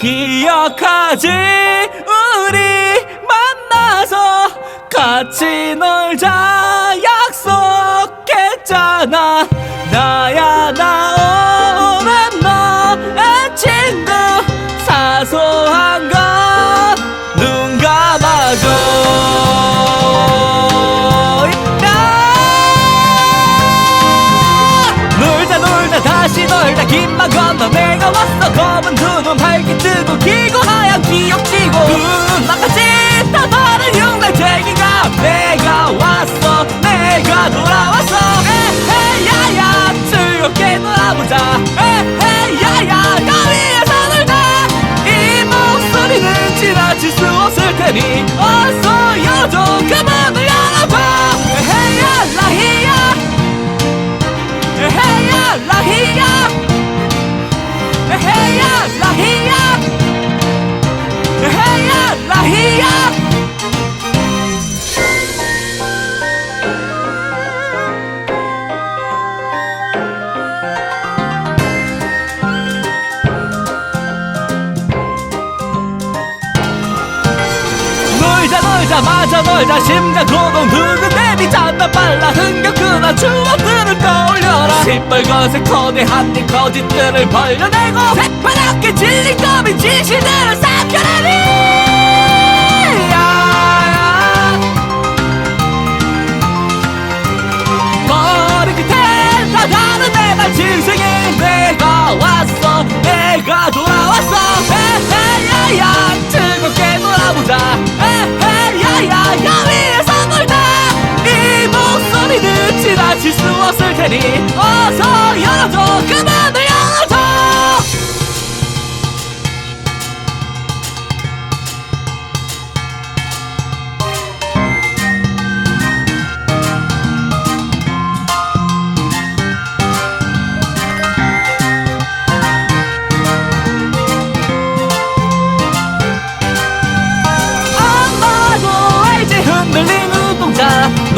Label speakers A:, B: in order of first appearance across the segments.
A: 기억하지? 우리 만나서 같이 놀자. 약속했잖아. 나야 나 오랜 너의 친구. 사소한 것눈 감아줘. 다시 놀자. 긴만 건너 내 뜨고 길고 하얀 기억 지고. 눈나 마저 놀자 심장 고동 두근대니 잔나 빨라 흥겹구나 추억들을 떠올려라. 시뻘겋은 거대한 네 거짓들을 벌려내고 새파랗게 질린 검이 진실들을 내말 진생에 내가 왔어. 내가 돌아왔어. 에헤야야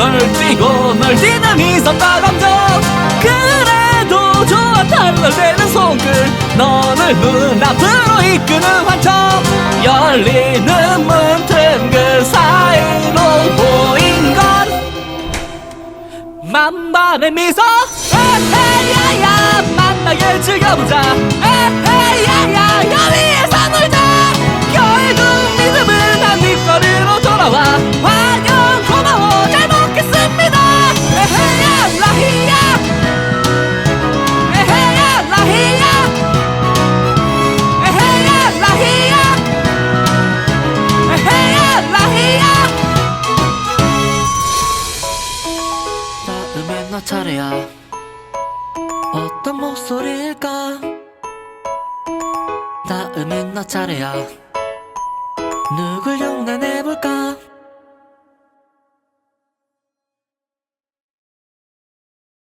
A: 널 뛰고 널 뛰는 미소과 감정 그래도 좋아 탈날되는 손길. 너를 눈앞으로 이끄는 환청 열리는 문틈 그 사이로 보인 건 만반의 미소. 에헤야야 만나게 즐겨보자. 에헤야야 여위에서 놀자
B: 차례야. 어떤 목소리일까? 다음엔 너 차례야. 누굴 흉내내볼까